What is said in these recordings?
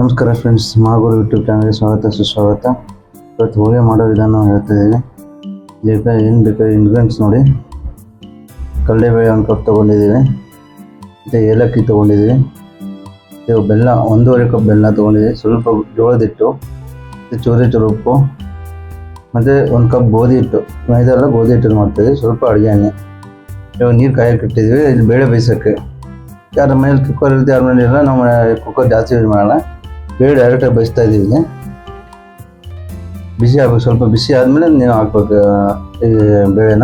ನಮಸ್ಕಾರ friends Magur YouTube ಚಾನಲ್ಗೆ ಸ್ವಾಗತ, ಸುಸ್ವಾಗತ. ಇವತ್ತು ಹೋಳಿಗೆ ಮಾಡೋ ವಿಧಾನ ಹೇಳ್ತಿದ್ದೀವಿ ಇದಕ್ಕೆ ಏನು ಬೇಕು ಇಂಗ್ರೀಡಿಯೆಂಟ್ಸ್ ನೋಡಿ. ಕಡಲೆಬೇಳೆ ಒಂದು ಕಪ್ ತೊಗೊಂಡಿದ್ದೀವಿ ಮತ್ತು ಏಲಕ್ಕಿ ತೊಗೊಂಡಿದ್ದೀವಿ ಮತ್ತು ಬೆಲ್ಲ, ಒಂದೂವರೆ ಕಪ್ ಬೆಲ್ಲ ತೊಗೊಂಡಿದ್ದೀವಿ ಸ್ವಲ್ಪ ಜೋಳದಿಟ್ಟು ಮತ್ತು ಚೂರಿ ಚೂರು ಉಪ್ಪು, ಮತ್ತು ಒಂದು ಕಪ್ ಗೋಧಿ ಹಿಟ್ಟು. ಮೈದಾ ಎಲ್ಲ ಗೋಧಿ ಹಿಟ್ಟು ಮಾಡ್ತೀವಿ ಸ್ವಲ್ಪ ಅಡುಗೆ ಎಣ್ಣೆ. ಇವಾಗ ನೀರು ಕಾಯಕ್ಕೆ ಇಟ್ಟಿದ್ದೀವಿ. ಇಲ್ಲಿ ಬೇಳೆ ಬೇಯಿಸೋಕ್ಕೆ. ಯಾರ ಮನೇಲಿ ಕುಕ್ಕರ್ ಇರುತ್ತೆ, ಯಾರ ಮನೇಲಿ ಇಲ್ಲ ನಾವು ಕುಕ್ಕರ್ ಜಾಸ್ತಿ ಯೂಸ್ ಮಾಡಲ್ಲ. ಬೇಳೆ ಡೈರೆಕ್ಟಾಗಿ ಬಯಸ್ತಾ ಇದ್ದೀನಿ. ಬಿಸಿ ಆಗಬೇಕು ಸ್ವಲ್ಪ ಬಿಸಿ ಆದಮೇಲೆ ನೀವು ಹಾಕ್ಬೇಕು. ಈ ಬೇಳೆನ.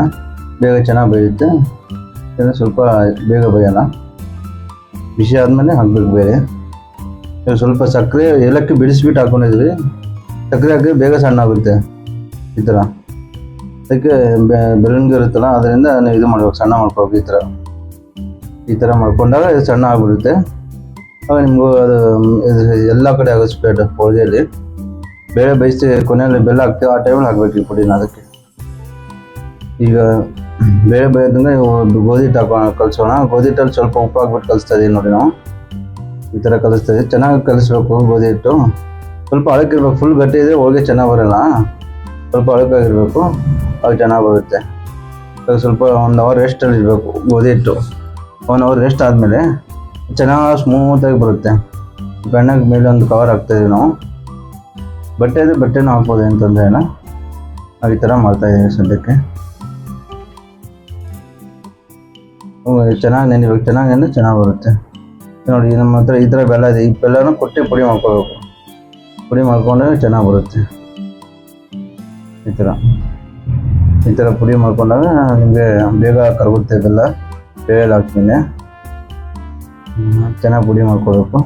ಬೇಗ ಚೆನ್ನಾಗಿ ಬೇಯುತ್ತೆ. ಇನ್ನು ಸ್ವಲ್ಪ ಬೇಗ ಬೇಯೋಣ ಬಿಸಿ ಆದಮೇಲೆ ಹಾಕ್ಬೇಕು ಬೇಳೆ. ಇವಾಗ ಸ್ವಲ್ಪ ಸಕ್ಕರೆ, ಏಲಕ್ಕಿ ಬಿಡಿಸ್ಬಿಟ್ಟು ಹಾಕ್ಕೊಂಡಿದ್ವಿ ಸಕ್ಕರೆ ಹಾಕಿ ಬೇಗ ಸಣ್ಣ ಆಗುತ್ತೆ ಈ ಥರ. ಅದಕ್ಕೆ ಬೆ- ಬೆಳಗ್ಗೆ ಇರುತ್ತಲ್ಲ, ಅದರಿಂದ ನೀವು ಇದು ಮಾಡ್ಬೇಕು, ಸಣ್ಣ ಮಾಡ್ಕೋಬೇಕು ಈ ಥರ. ಈ ಥರ ಮಾಡ್ಕೊಂಡಾಗ ಇದು ಸಣ್ಣ ಆಗಿಬಿಡುತ್ತೆ. ಆಗ ನಿಮಗೂ ಅದು ಎಲ್ಲ ಕಡೆ ಆಗುತ್ತೆ ಸ್ಪ್ರೆಡ್ ಹೋಳಿಗೆಯಲ್ಲಿ ಬೇಳೆ ಬೇಯಿಸಿ ಕೊನೆಯಲ್ಲಿ ಬೆಲ್ಲ ಹಾಕ್ತೀವಿ, ಆ ಟೈಮಲ್ಲಿ ಹಾಕ್ಬೇಕು ಈ ಪುಡಿನ ಅದಕ್ಕೆ. ಈಗ ಬೇಳೆ ಬೇಯೋದಂಗೆ ಗೋಧಿ ಹಿಟ್ಟು ಹಾಕೋಣ ಕಲಿಸೋಣ. ಗೋಧಿ ಹಿಟ್ಟಲ್ಲಿ ಸ್ವಲ್ಪ ಉಪ್ಪು ಹಾಕ್ಬಿಟ್ಟು ಕಲಿಸ್ತಾ ಇದೀವಿ ನೋಡಿ ನಾವು. ಈ ಥರ ಕಲಿಸ್ತಾ ಇದೀವಿ. ಚೆನ್ನಾಗಿ ಕಲಿಸ್ಬೇಕು ಗೋಧಿ ಹಿಟ್ಟು. ಸ್ವಲ್ಪ ಅಳಕಿರ್ಬೇಕು. ಫುಲ್ ಗಟ್ಟಿ ಇದ್ರೆ ಹೋಳಿಗೆ ಚೆನ್ನಾಗಿ ಬರಲ್ಲ. ಸ್ವಲ್ಪ ಅಳಕಾಗಿರ್ಬೇಕು. ಅದು ಚೆನ್ನಾಗಿ ಬರುತ್ತೆ. ಸ್ವಲ್ಪ ಒಂದು ಅವರ್ ರೆಸ್ಟಲ್ಲಿ ಇರಬೇಕು ಗೋಧಿ ಹಿಟ್ಟು. ಒನ್ ಅವರ್ ರೆಸ್ಟ್ ಆದಮೇಲೆ ಚೆನ್ನಾಗಿ ಸ್ಮೂತಾಗಿ ಬರುತ್ತೆ. ಬೆಣ್ಣಗೆ ಮೇಲೆ ಒಂದು ಕವರ್ ಹಾಕ್ತಾಯಿದ್ದೀವಿ ನಾವು. ಬಟ್ಟೆ ಇದೆ ಬಟ್ಟೆನೂ ಹಾಕ್ಬೋದು ಏನು ತೊಂದರೆ ಇಲ್ಲ. ನಾವು ಈ ಥರ ಮಾಡ್ತಾಯಿದ್ದೀವಿ ಸದ್ಯಕ್ಕೆ. ಚೆನ್ನಾಗಿ ನೆನಿಬೇಕು ಚೆನ್ನಾಗಿ ನೆನೆ ಚೆನ್ನಾಗಿ ಬರುತ್ತೆ. ನೋಡಿ, ನಮ್ಮ ಹತ್ರ ಈ ಥರ ಬೆಲ್ಲ ಇದೆ. ಈ ಬೆಲ್ಲನೂ ಕೊಟ್ಟು ಪುಡಿ ಮಾಡ್ಕೋಬೇಕು. ಪುಡಿ ಮಾಡ್ಕೊಂಡಾಗ ಚೆನ್ನಾಗಿ ಬರುತ್ತೆ. ಈ ಥರ ಈ ಥರ ಪುಡಿ ಮಾಡ್ಕೊಂಡಾಗ ನಿಮಗೆ ಬೇಗ ಕರಗುತ್ತೆ ಬೆಲ್ಲ. ಬೇಳೆ ಹಾಕ್ತೀನಿ ಚೆನ್ನಾಗಿ ಪುಡಿ ಮಾಡ್ಕೋಬೇಕು.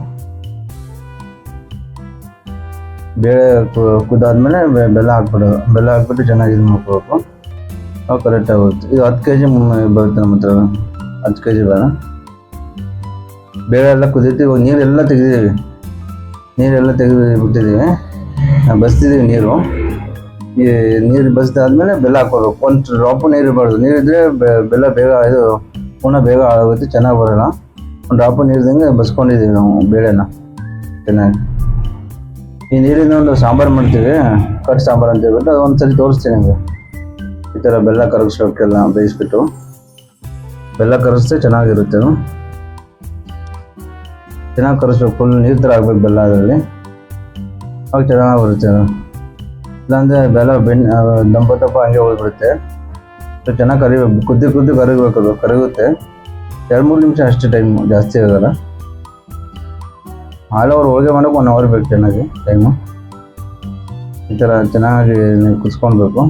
ಬೇಳೆ ಕುದಾದ್ಮೇಲೆ ಬೆಲ್ಲ ಹಾಕ್ಬಿಡೋದು ಬೆಲ್ಲ ಹಾಕ್ಬಿಟ್ಟು ಚೆನ್ನಾಗಿ ಇದು ಮಾಡ್ಕೋಬೇಕು. ಅವು ಕರೆಕ್ಟಾಗಿ ಬರುತ್ತೆ ಇದು ಹತ್ತು ಕೆ ಜಿ ಬರುತ್ತೆ ನಮ್ಮ ಹತ್ರ. ಹತ್ತು ಕೆ ಜಿ ಬೇಡ. ಬೇಳೆ ಎಲ್ಲ ಕುದೀತಿ ಇವಾಗ ನೀರೆಲ್ಲ ತೆಗೆದಿದ್ದೀವಿ. ನೀರೆಲ್ಲ ತೆಗೆದು ಬಿಟ್ಟಿದ್ದೀವಿ ಬಸ್ತಿದ್ದೀವಿ ನೀರು. ಈ ನೀರು ಬಸ್ದಾದ್ಮೇಲೆ ಬೆಲ್ಲ ಹಾಕೋಬೇಕು ಒಂದು ಡ್ರಾಪು ನೀರು ಇರಬಾರ್ದು. ನೀರಿದ್ರೆ ಬೆಲ್ಲ ಬೇಗ, ಇದು ಪುನಃ ಬೇಗ ಹಾಳಾಗುತ್ತೆ. ಚೆನ್ನಾಗಿ ಬರೋಲ್ಲ. ಡ್ರಾಪು ನೀರ್ದಂಗೆ ಬಸ್ಕೊಂಡಿದ್ದೀವಿ ನಾವು ಬೇಳೆನ ಚೆನ್ನಾಗಿ. ಈ ನೀರಿಂದ ಒಂದು ಸಾಂಬಾರು ಮಾಡ್ತೀವಿ ಕಟ್ ಸಾಂಬಾರು ಅಂತ ಹೇಳ್ಬಿಟ್ಟು ಅದು ಒಂದ್ಸರಿ ತೋರಿಸ್ತೀನಿ ನಿಮಗೆ. ಈ ಥರ ಬೆಲ್ಲ ಕರಗಿಸೋಕ್ಕೆಲ್ಲ ಬೇಯಿಸ್ಬಿಟ್ಟು ಬೆಲ್ಲ ಕರಗಿಸ್ದೆ ಚೆನ್ನಾಗಿರುತ್ತೆ ಚೆನ್ನಾಗಿ ಕರಗಿಸ್ಬೇಕು ಫುಲ್ ನೀರು ಥರ ಆಗ್ಬೇಕು ಬೆಲ್ಲ ಅದರಲ್ಲಿ. ಅವಾಗ ಚೆನ್ನಾಗಿ ಬರುತ್ತೆ ಅದು. ಇಲ್ಲಾಂದರೆ ಬೆಲ್ಲ ಬೆಣ್ಣೆ ದಂಪ ದಪ್ಪ ಹಂಗೆ ಹೋಗ್ಬಿಡುತ್ತೆ. ಸೊ ಚೆನ್ನಾಗಿ ಕರಿಬೇಕು, ಕುದ್ದಿ ಕುದ್ದಿ ಕರಿಬೇಕು ಅದು, ಕರಗುತ್ತೆ. ಎರಡು ಮೂರು ನಿಮಿಷ ಅಷ್ಟೇ ಟೈಮ್ ಜಾಸ್ತಿ ಆಗಲ್ಲ. ಆಲ್ ಓವರ್ ಹೋಳಿಗೆ ಮಾಡೋಕೆ ಒನ್ ಅವರ್ ಬೇಕು ಚೆನ್ನಾಗಿ ಟೈಮು ಈ ಥರ ಚೆನ್ನಾಗಿ ನೀವು ಕುದಿಸ್ಕೊಳ್ಬೇಕು.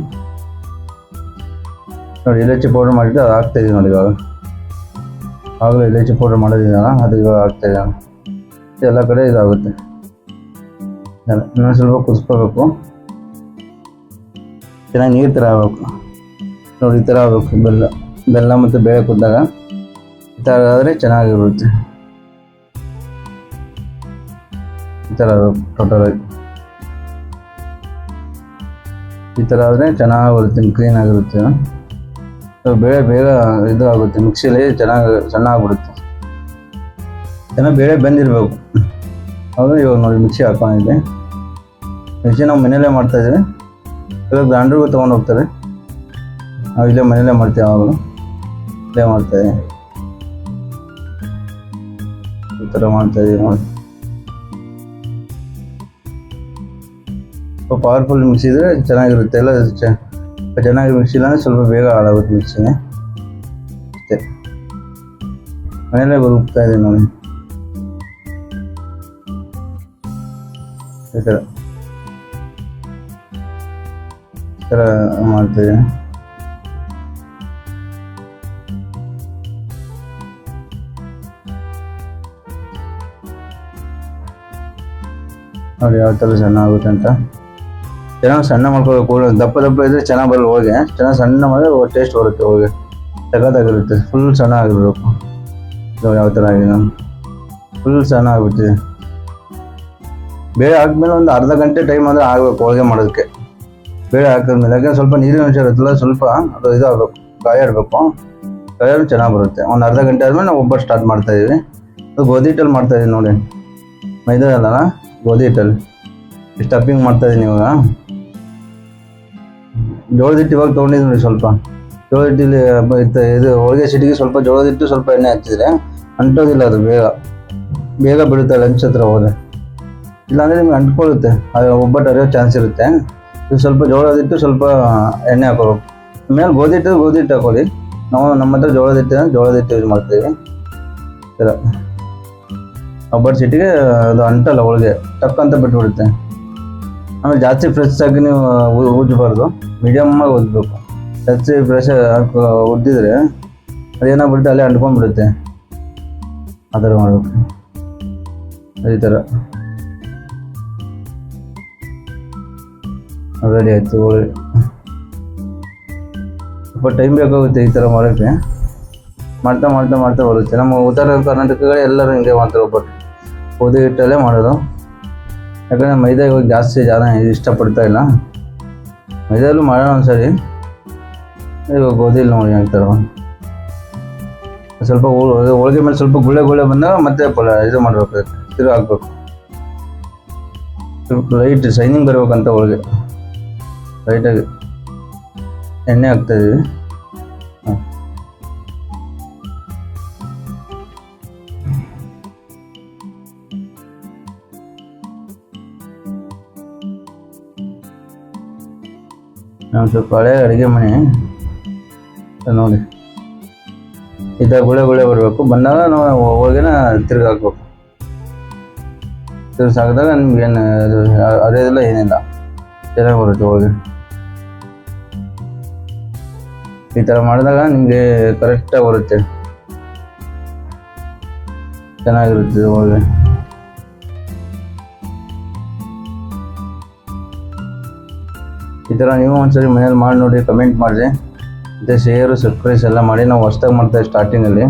ನೋಡಿ, ಇಲೈಚಿ ಪೌಡ್ರ್ ಮಾಡಿದ್ದು ಅದು ಹಾಕ್ತಾಯಿದ್ದೀವಿ ನೋಡಿ ಇವಾಗ. ಆಗಲೇ ಇಲೈಚಿ ಪೌಡ್ರ್ ಮಾಡೋದಿದೆಯಲ್ಲ ಅದು ಇವಾಗ ಹಾಕ್ತಾಯಿದ್ದಾನೆ ಎಲ್ಲ ಕಡೆ ಇದಾಗುತ್ತೆ. ಇನ್ನೊಂದು ಸ್ವಲ್ಪ ಕುದಿಸ್ಕೋಬೇಕು ಚೆನ್ನಾಗಿ ನೀರು ಥರ ಆಗಬೇಕು. ನೋಡಿ, ಈ ಥರ ಆಗಬೇಕು ಬೆಲ್ಲ ಬೆಲ್ಲ ಮತ್ತು ಬೇಳೆ ಕುದ್ದಾಗ. ಥರ ಆದರೆ ಚೆನ್ನಾಗಿರುತ್ತೆ. ಈ ಥರ ಟೋಟಲಾಗಿ ಈ ಥರ ಆದರೆ ಚೆನ್ನಾಗಿ ಬರುತ್ತೆ ಕ್ಲೀನ್ ಆಗಿರುತ್ತೆ ಬೇಳೆ ಬೇಗ ಇದು ಆಗುತ್ತೆ ಮಿಕ್ಸಿಲಿ ಚೆನ್ನಾಗಿ ಸಣ್ಣ ಆಗ್ಬಿಡುತ್ತೆ ಚೆನ್ನಾಗಿ ಬೇಳೆ ಬೆಂದಿರಬೇಕು. ಅದು ಇವಾಗ ನೋಡಿ ಮಿಕ್ಸಿ ಹಾಕೊಂಡಿದ್ದೆ ಮಿಕ್ಸಿ ನಾವು ಮನೆಯಲ್ಲೇ ಮಾಡ್ತಾಯಿದ್ದೀವಿ ಇವಾಗ ಗ್ರಾಂಡ್ರಿಗೂ ತೊಗೊಂಡು ಹೋಗ್ತಾರೆ. ನಾವು ಇಲ್ಲೇ ಮನೆಯಲ್ಲೇ ಮಾಡ್ತೀವಿ ಯಾವಾಗಲೂ ಇಲ್ಲೇ ಮಾಡ್ತಾಯಿದ್ದೀವಿ ಈ ಥರ ಮಾಡ್ತಾಯಿದ್ದೀವಿ ನೋಡಿ ಸ್ವಲ್ಪ ಪವರ್ಫುಲ್ ಮಿಕ್ಸಿ ಇದ್ರೆ ಚೆನ್ನಾಗಿರುತ್ತೆ ಎಲ್ಲ ಚ- ಚೆನ್ನಾಗಿ ಮಿಕ್ಸಿ ಇಲ್ಲ ಅಂದರೆ ಸ್ವಲ್ಪ ಬೇಗ ಹಾಳಾಗುತ್ತೆ ಮಿಕ್ಸಿನೇ ಅಷ್ಟೇ ಮನೆಯಲ್ಲೇ ಬರುತ್ತಾ ಇದೆ ನೋಡಿ ಈ ಥರ ಈ ಥರ ಮಾಡ್ತಿದ್ದೀನಿ ನೋಡಿ ಯಾವ ಥರ ಸಣ್ಣ ಆಗುತ್ತೆ ಅಂತ. ಚೆನ್ನಾಗಿ ಸಣ್ಣ ಮಾಡ್ಕೋಬೇಕು ಹೋಗಿ ದಪ್ಪ ದಪ್ಪ ಇದ್ದರೆ ಚೆನ್ನಾಗಿ ಬರಲ್ಲ ಹೋಗಿ. ಚೆನ್ನಾಗಿ ಸಣ್ಣ ಮಾಡಿದ್ರೆ ಟೇಸ್ಟ್ ಬರುತ್ತೆ ಹೋಗಿ. ಸಖತ್ತಾಗಿರುತ್ತೆ ಫುಲ್ ಸಣ್ಣ ಆಗಿರಬೇಕು ನೋಡಿ ಯಾವ ಥರ ಆಗಿದೆ ಫುಲ್ ಸಣ್ಣ ಆಗ್ಬಿಟ್ಟಿದೆ ಬೇಳೆ ಹಾಕಿದ್ಮೇಲೆ ಒಂದು ಅರ್ಧ ಗಂಟೆ ಟೈಮ್ ಆದರೆ ಆಗಬೇಕು ಹೋಳಿಗೆ ಮಾಡೋದಕ್ಕೆ. ಬೇಳೆ ಹಾಕಿದ್ಮೇಲೆ. ಯಾಕಂದ್ರೆ ಸ್ವಲ್ಪ ನೀರಿನ ಅಂಶ ಇರುತ್ತಲ್ಲ, ಸ್ವಲ್ಪ ಅದು ಇದಾಗಬೇಕು. ಕಾಯಾಡಬೇಕು ಕಾಯಾಡು ಚೆನ್ನಾಗಿ ಬರುತ್ತೆ. ಒಂದು ಅರ್ಧ ಗಂಟೆ ಆದಮೇಲೆ ನಾವು ಒಬ್ಬರು ಸ್ಟಾರ್ಟ್ ಮಾಡ್ತಾಯಿದ್ದೀವಿ ಅದು ಗೋಧಿ ಹಿಟ್ಟಲ್ಲಿ ಮಾಡ್ತಾಯಿದ್ದೀವಿ ನೋಡಿ. ಮೈದಾ ಅಲ್ಲ? ಗೋಧಿ ಹಿಟ್ಟಲ್ಲಿ ಸ್ಟಫಿಂಗ್ ಮಾಡ್ತಾ ಇದೀನಿ ಇವಾಗ. ಜೋಳದ ಹಿಟ್ಟು ಇವಾಗ ತೊಗೊಂಡಿದ್ದೀನಿ ಸ್ವಲ್ಪ. ಜೋಳದ ಹಿಟ್ಟಿಲಿ ಇದು ಹೋಳಿಗೆ ಸಿಟಿಗೆ ಸ್ವಲ್ಪ ಜೋಳದ ಹಿಟ್ಟು ಸ್ವಲ್ಪ ಎಣ್ಣೆ ಹಚ್ಚಿದ್ರೆ ಅಂಟೋದಿಲ್ಲ ಅದು ಬೇಗ. ಬೇಗ ಬಿಡುತ್ತೆ ಲಂಚ್ ಹತ್ರ ಹೋದ್ರೆ. ಇಲ್ಲಾಂದರೆ ನಿಮ್ಗೆ ಅಂಟ್ಕೊಳ್ಳುತ್ತೆ. ಅದು ಒಬ್ಬಟ್ಟು ಅರಿಯೋ ಚಾನ್ಸ್ ಇರುತ್ತೆ. ಇದು ಸ್ವಲ್ಪ ಜೋಳದಿಟ್ಟು ಸ್ವಲ್ಪ ಎಣ್ಣೆ ಹಾಕೋಬೇಕು. ಮೇಲೆ ಗೋಧಿ ಹಿಟ್ಟು ಗೋಧಿ ಹಿಟ್ಟು ಹಾಕೊಳ್ಳಿ. ನಾವು ನಮ್ಮ ಹತ್ರ ಜೋಳದ ಹಿಟ್ಟು ಜೋಳದ ಹಿಟ್ಟು ಯೂಸ್ ಮಾಡ್ತೀವಿ ಥರ. ಒಬ್ಬಟ್ಟು ಸೀಟಿಗೆ ಅದು ಅಂಟಲ್ಲ ಒಳಗೆ, ಟಕ್ ಅಂತ ಬಿಟ್ಬಿಡುತ್ತೆ. ಆಮೇಲೆ ಜಾಸ್ತಿ ಫ್ರೆಶ್ ಆಗಿ ನೀವು ಉಜ್ಜಬಾರ್ದು ಮೀಡಿಯಮ್ ಆಗಿ ಉಜ್ಬೇಕು. ಜಾಸ್ತಿ ಫ್ರೆಶ್ ಉದ್ದಿದ್ರೆ ಅದೇನಾಗ್ಬಿಡುತ್ತೆ ಅಲ್ಲೇ ಅಂಟ್ಕೊಂಡ್ಬಿಡುತ್ತೆ. ಆ ಥರ ಮಾಡಬೇಕು. ಈ ಥರ. ರೆಡಿ ಆಯಿತು ಹೋಳಿಗೆ ಸ್ವಲ್ಪ ಟೈಮ್ ಬೇಕಾಗುತ್ತೆ ಈ ಥರ ಮಾಡೋಕ್ಕೆ. ಮಾಡ್ತಾ ಮಾಡ್ತಾ ಮಾಡ್ತಾ ಬರುತ್ತೆ. ನಮ್ಮ ಉತ್ತರ ಕರ್ನಾಟಕಗಳೇ ಎಲ್ಲರೂ ಹಿಂಗೆ ಮಾಡ್ತಾರೆ ಒಬ್ಬಟ್ಟು. ಗೋಧಿ ಹಿಟ್ಟಲ್ಲೇ ಮಾಡೋದು. ಯಾಕಂದರೆ ಮೈದಾ ಇವಾಗ ಜಾಸ್ತಿ ಜನ ಇಷ್ಟಪಡ್ತಾ ಇಲ್ಲ. ಮೈದಾಲು ಮಾಡೋಣ ಒಂದ್ಸರಿ. ಇವಾಗ ಗೋಧಿಲಿ ನೋಡಿ ಹಾಕ್ತಾರೆ ಸ್ವಲ್ಪ ಹೋಳಿಗೆ ಮೇಲೆ ಸ್ವಲ್ಪ ಗುಳ್ಳೆ ಗುಳ್ಳೆ ಬಂದಾಗ ಮತ್ತೆ ಪಲ ಇದು ಮಾಡಬೇಕು ತಿರುಗಿ ಹಾಕ್ಬೇಕು. ಸ್ವಲ್ಪ ಲೈಟ್ ಶೈನಿಂಗ್ ಬರಬೇಕಂತ ಹೋಳಿಗೆ. ಲೈಟಾಗಿ ಎಣ್ಣೆ ಹಾಕ್ತಾ ಸ್ವಲ್ಪ ಹಳೆ ಅಡುಗೆ ಮನೆ. ನೋಡಿ. ಥರ ಗುಳೆ ಗುಳೆ ಬರಬೇಕು. ಬಂದಾಗ ನಾವು ಹೋಗಿನ ತಿರ್ಗಿ ಹಾಕ್ಬೇಕು. ತಿರ್ಗಿ ಹಾಕಿದಾಗ ನಿಮ್ಗೇನು ಅದು ಅರಿಯೋದಿಲ್ಲ, ಏನಿಲ್ಲ. ಚೆನ್ನಾಗಿ ಬರುತ್ತೆ ಹೋಗಿ. ಈ ಥರ ಮಾಡಿದಾಗ ನಿಮಗೆ ಕರೆಕ್ಟಾಗಿ ಬರುತ್ತೆ. ಚೆನ್ನಾಗಿರುತ್ತೆ ಇದು ಈ ಥರ ನೀವು ಒಂದ್ಸರಿ ಮನೇಲಿ ಮಾಡಿ ನೋಡಿ ಕಮೆಂಟ್ ಮಾಡಿರಿ. ಮತ್ತು ಶೇರು ಸಬ್ಸ್ಕ್ರೈಸ್ ಎಲ್ಲ ಮಾಡಿ. ನಾವು ಹೊಸ್ದಾಗಿ ಮಾಡ್ತಾ ಸ್ಟಾರ್ಟಿಂಗಲ್ಲಿ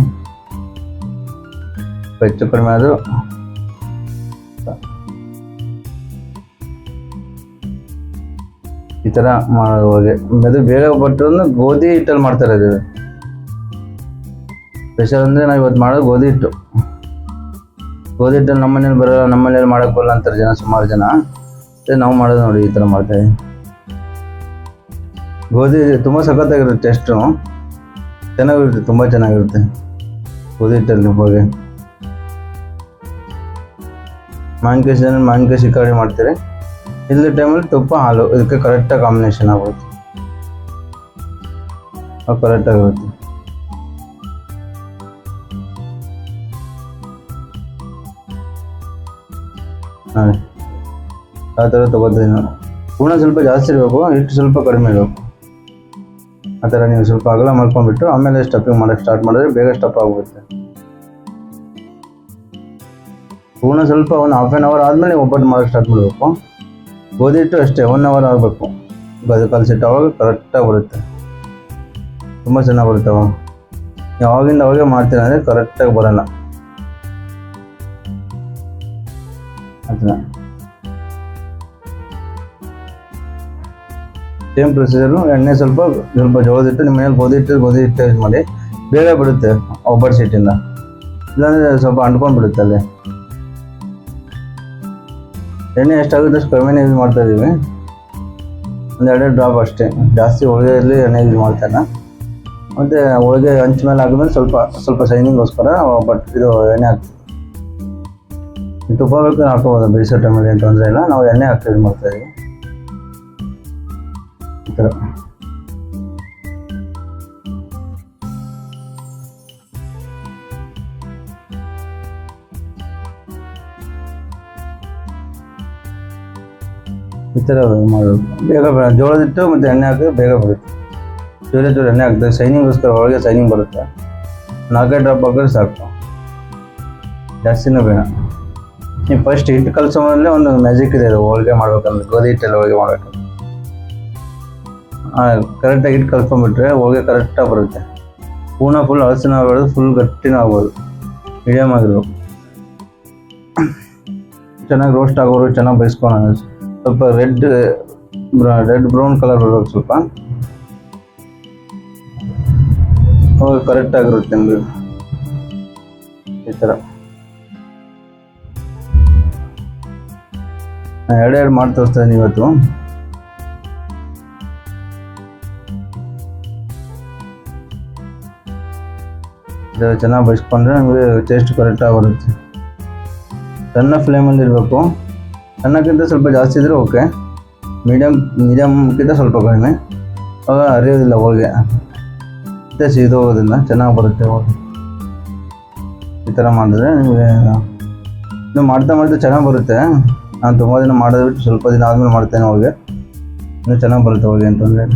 ಹೆಚ್ಚು ಕಡಿಮೆ ಆದರೂ ಈ ಥರ ಮಾಡೋದು ಅದು ಬೇಗ ಬಟ್ಟರನ್ನು ಗೋಧಿ ಹಿಟ್ಟಲ್ಲಿ ಮಾಡ್ತಾರೆ ಅದು. ಸ್ಪೆಷಲ್ ಅಂದರೆ ನಾವು ಇವತ್ತು ಮಾಡೋದು ಗೋಧಿ ಹಿಟ್ಟು. ಗೋಧಿ ಹಿಟ್ಟಲ್ಲಿ ನಮ್ಮ ಮನೇಲಿ ಬರೋಲ್ಲ ನಮ್ಮ ಮನೇಲಿ ಬರಲ್ಲ ಅಂತಾರೆ ಜನ, ಸುಮಾರು ಜನ. ನಾವು ಮಾಡೋದು ನೋಡಿ ಈ ಥರ ಮಾಡ್ತಾಯಿದ್ದೀವಿ ಗೋಧಿ ತುಂಬ ಸಖತ್ತಾಗಿರುತ್ತೆ ಟೇಸ್ಟು ಚೆನ್ನಾಗಿರುತ್ತೆ, ತುಂಬ ಚೆನ್ನಾಗಿರುತ್ತೆ ಗೋಧಿ ಹಿಟ್ಟಲ್ಲಿ ಬಗ್ಗೆ ಮಾವಿನಕಾಯಿ ಜನ ಮಾವಿನಕಾಯಿ ಶಿಕಾರಿ ಮಾಡ್ತೀರಿ. ಇಲ್ಲದ ಟೈಮಲ್ಲಿ ತುಪ್ಪ, ಹಾಲು, ಇದಕ್ಕೆ ಕರೆಕ್ಟಾಗಿ ಕಾಂಬಿನೇಷನ್ ಆಗುತ್ತೆ ಕರೆಕ್ಟಾಗಿರುತ್ತೆ ಹಾಂ ಆ ಥರ ತಗೋತೀನಿ ಹೂಣ ಸ್ವಲ್ಪ ಜಾಸ್ತಿ ಇರಬೇಕು, ಹಿಟ್ಟು ಸ್ವಲ್ಪ ಕಡಿಮೆ ಇರಬೇಕು. ಆ ಥರ ನೀವು ಸ್ವಲ್ಪ ಅಗಲ ಮಲ್ಕೊಂಡ್ಬಿಟ್ಟು ಆಮೇಲೆ ಸ್ಟಫಿಂಗ್ ಮಾಡೋಕ್ಕೆ ಸ್ಟಾರ್ಟ್ ಮಾಡಿದ್ರೆ ಬೇಗ ಸ್ಟಫ್ ಆಗುತ್ತೆ ಹೂರ್ಣ ಸ್ವಲ್ಪ ಒಂದು ಹಾಫ್ ಆನ್ ಅವರ್ ಆದಮೇಲೆ ಒಬ್ಬಟ್ಟು ಮಾಡೋಕ್ಕೆ ಸ್ಟಾರ್ಟ್ ಮಾಡಬೇಕು. ಗೋಧಿ ಹಿಟ್ಟು ಅಷ್ಟೇ ಒನ್ ಅವರ್ ಆಗಬೇಕು. ಗೋಧಿ ಕಲಸಿಟ್ಟು ಅವಾಗ ಕರೆಕ್ಟಾಗಿ ಬರುತ್ತೆ. ತುಂಬ ಚೆನ್ನಾಗಿ ಬರುತ್ತೆ ಅವಾಗ ನೀವು ಅವಾಗಿಂದ ಅವಾಗೆ ಮಾಡ್ತೀನಿ ಅಂದರೆ ಕರೆಕ್ಟಾಗಿ ಬರೋಲ್ಲ. ಆ ಸೇಮ್ ಪ್ರೊಸೀಜರು ಎಣ್ಣೆ ಸ್ವಲ್ಪ ಸ್ವಲ್ಪ ಜೋಳದಿಟ್ಟು ನಿಮ್ಮ ಮನೇಲಿ ಗೋಧಿ ಹಿಟ್ಟು ಗೋಧಿ ಹಿಟ್ಟು ಯೂಸ್ ಮಾಡಿ, ಬೇಗ ಬಿಡುತ್ತೆ ಒಬ್ಬಟ್ಟು ಸೀಟಿಂದ ಇಲ್ಲಾಂದರೆ ಸ್ವಲ್ಪ ಅಂಟ್ಕೊಂಡು ಬಿಡುತ್ತೆ ಅಲ್ಲಿ. ಎಣ್ಣೆ ಎಷ್ಟಾಗುತ್ತೆ ಅಷ್ಟು ಕಡಿಮೆನೇ ಯೂಸ್ ಮಾಡ್ತಾ ಇದ್ದೀವಿ ಒಂದು ಡ್ರಾಪ್ ಅಷ್ಟೇ. ಜಾಸ್ತಿ ಹೋಳಿಗೆಯಲ್ಲಿ ಎಣ್ಣೆ ಯೂಸ್ ಮಾಡ್ತಾನೆ ಮತ್ತು ಹೋಳಿಗೆ ಹಂಚ್ ಮೇಲೆ ಹಾಕಿದ್ಮೇಲೆ ಸ್ವಲ್ಪ ಸ್ವಲ್ಪ ಶೈನಿಂಗ್ಗೋಸ್ಕರ ಬಟ್ ಇದು ಎಣ್ಣೆ ಹಾಕ್ತೀವಿ. ತುಪ್ಪ ಬೇಕು ಹಾಕೋಬೋದು, ಬೇಯಿಸೋ ಟೈಮಲ್ಲಿ ಏನು ತೊಂದರೆ ಇಲ್ಲ. ನಾವು ಎಣ್ಣೆ ಹಾಕಿ ಯೂಸ್ ಮಾಡ್ತಾ ಇದೀವಿ ಈ ಥರ ಮಾಡಬೇಕು ಬೇಗ ಜೋಳದಿಟ್ಟು ಮತ್ತು ಎಣ್ಣೆ ಹಾಕಿದ್ರೆ ಬೇಗ ಬರುತ್ತೆ. ಜೋಳ ಜೋಳ ಎಣ್ಣೆ ಹಾಕ್ತಾರೆ ಶೈನಿಂಗ್ಗೋಸ್ಕರ ಒಳಗೆ ಶೈನಿಂಗ್ ಬರುತ್ತೆ. ನಾಲ್ಕೈದು ಡ್ರಾಪ್ ಹಾಕಿದ್ರೆ ಸಾಕು. ಜಾಸ್ತಿನೂ ಬೇಡ. ನೀವು ಫಸ್ಟ್ ಹಿಟ್ಟು ಕಲಸೋ ಒಂದು ಮ್ಯಾಜಿಕ್ ಇದೆ ಹೋಳಿಗೆ ಮಾಡ್ಬೇಕಂದ್ರೆ, ಗೋಧಿ ಹಿಟ್ಟೆಲ್ಲ ಹೋಳಿಗೆ ಮಾಡಬೇಕು. ಹಾಂ ಕರೆಕ್ಟಾಗಿ ಹಿಟ್ಟು ಕಲ್ಸ್ಕೊಂಡ್ಬಿಟ್ರೆ ಹೋಳಿಗೆ ಕರೆಕ್ಟಾಗಿ ಬರುತ್ತೆ ಹೂರ್ಣ ಫುಲ್ ಹಳಸಿನ ಆಗ್ಬಾರ್ದು ಫುಲ್ ಗಟ್ಟಿನೂ ಆಗ್ಬೋದು ಮೀಡಿಯಮ್ ಆಗಿರ್ಬೇಕು ಚೆನ್ನಾಗಿ ರೋಸ್ಟ್ ಆಗೋರು ಚೆನ್ನಾಗಿ ಬೇಯಿಸ್ಕೊಳ್ಳೋಣ ಸ್ವಲ್ಪ ರೆಡ್ ರೆಡ್ ಬ್ರೌನ್ ಕಲರ್ ಬರ್ಬೇಕು ಸ್ವಲ್ಪ ಅವಾಗ ಕರೆಕ್ಟ್ ಆಗಿರುತ್ತೆ ನಿಮಗೆ ಈ ಥರ ನಾನು ಎರಡೆರಡು ಮಾಡಿ ತೋರಿಸ್ತಾ ಇದ್ದೀನಿ ಇವತ್ತು ಇದು ಚೆನ್ನಾಗಿ ಬೈಸ್ಕೊಂಡ್ರೆ ನಮಗೆ ಟೇಸ್ಟ್ ಕರೆಕ್ಟಾಗಿ ಬರುತ್ತೆ. ಸಣ್ಣ ಫ್ಲೇಮಲ್ಲಿ ಇರಬೇಕು. ಸಣ್ಣಕ್ಕಿಂತ ಸ್ವಲ್ಪ ಜಾಸ್ತಿ ಇದ್ದರೆ ಓಕೆ ಮೀಡಿಯಮ್ ಮೀಡಿಯಮ್ಗಿಂತ ಸ್ವಲ್ಪ ಕಡಿಮೆ. ಆವಾಗ ಅರಿಯೋದಿಲ್ಲ ಹೋಳಿಗೆ. ಮತ್ತೆ ಸೀದೋಗೋದಿಲ್ಲ ಚೆನ್ನಾಗಿ ಬರುತ್ತೆ ಹೋಳಿಗೆ. ಈ ಥರ ಮಾಡಿದ್ರೆ ನಿಮಗೆ ಇನ್ನು ಮಾಡ್ತಾ ಮಾಡ್ತಾ ಚೆನ್ನಾಗಿ ಬರುತ್ತೆ. ನಾನು ತುಂಬ ದಿನ ಮಾಡಿದ್ಬಿಟ್ಟು ಸ್ವಲ್ಪ ದಿನ ಆದಮೇಲೆ ಮಾಡ್ತೇನೆ ಹೋಳಿಗೆ. ಇನ್ನೂ ಚೆನ್ನಾಗಿ ಬರುತ್ತೆ ಹೋಳಿಗೆ ಅಂತಂದರೆ.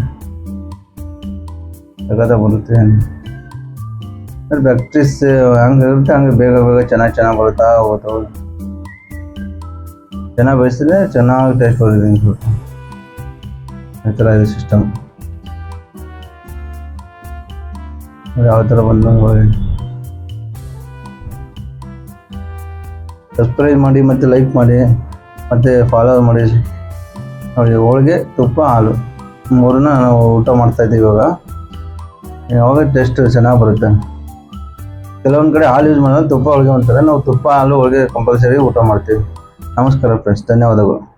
ಸಗತ ಬರುತ್ತೆ. ಪ್ರಾಕ್ಟೀಸ್ ಹಂಗೆ ಇರುತ್ತೆ, ಹಂಗೆ ಬೇಗ ಬೇಗ ಚೆನ್ನಾಗಿ ಚೆನ್ನಾಗಿ ಬರುತ್ತಾ ಹೋಳಿಗೆ ಚೆನ್ನಾಗಿ ಬೆಳೆಸಿದ್ರೆ ಚೆನ್ನಾಗಿ ಟೇಸ್ಟ್ ಬರುತ್ತೆ ಈ ಥರ ಇದೆ ಸಿಸ್ಟಮ್ ಯಾವ ಥರ ಬಂದು ಸಬ್ಸ್ಕ್ರೈಬ್ ಮಾಡಿ ಮತ್ತು ಲೈಕ್ ಮಾಡಿ, ಮತ್ತು ಫಾಲೋ ಮಾಡಿ. ನೋಡಿ, ಹೋಳಿಗೆ, ತುಪ್ಪ, ಹಾಲು. ಮೂರನ್ನ ನಾವು ಊಟ ಮಾಡ್ತಾ ಇದ್ದೀವಿ ಇವಾಗ. ಯಾವಾಗ ಟೇಸ್ಟ್ ಚೆನ್ನಾಗಿ ಬರುತ್ತೆ. ಕೆಲವೊಂದು ಕಡೆ ಹಾಲು ಯೂಸ್ ಮಾಡೋದು ತುಪ್ಪ ಹೋಳಿಗೆ ಅಂತಾರೆ ನಾವು ತುಪ್ಪ, ಹಾಲು ಹೋಳಿಗೆ ಕಂಪಲ್ಸರಿ ಊಟ ಮಾಡ್ತೀವಿ. ನಮಸ್ಕಾರ ಫ್ರೆಂಡ್ಸ್ ಧನ್ಯವಾದಗಳು.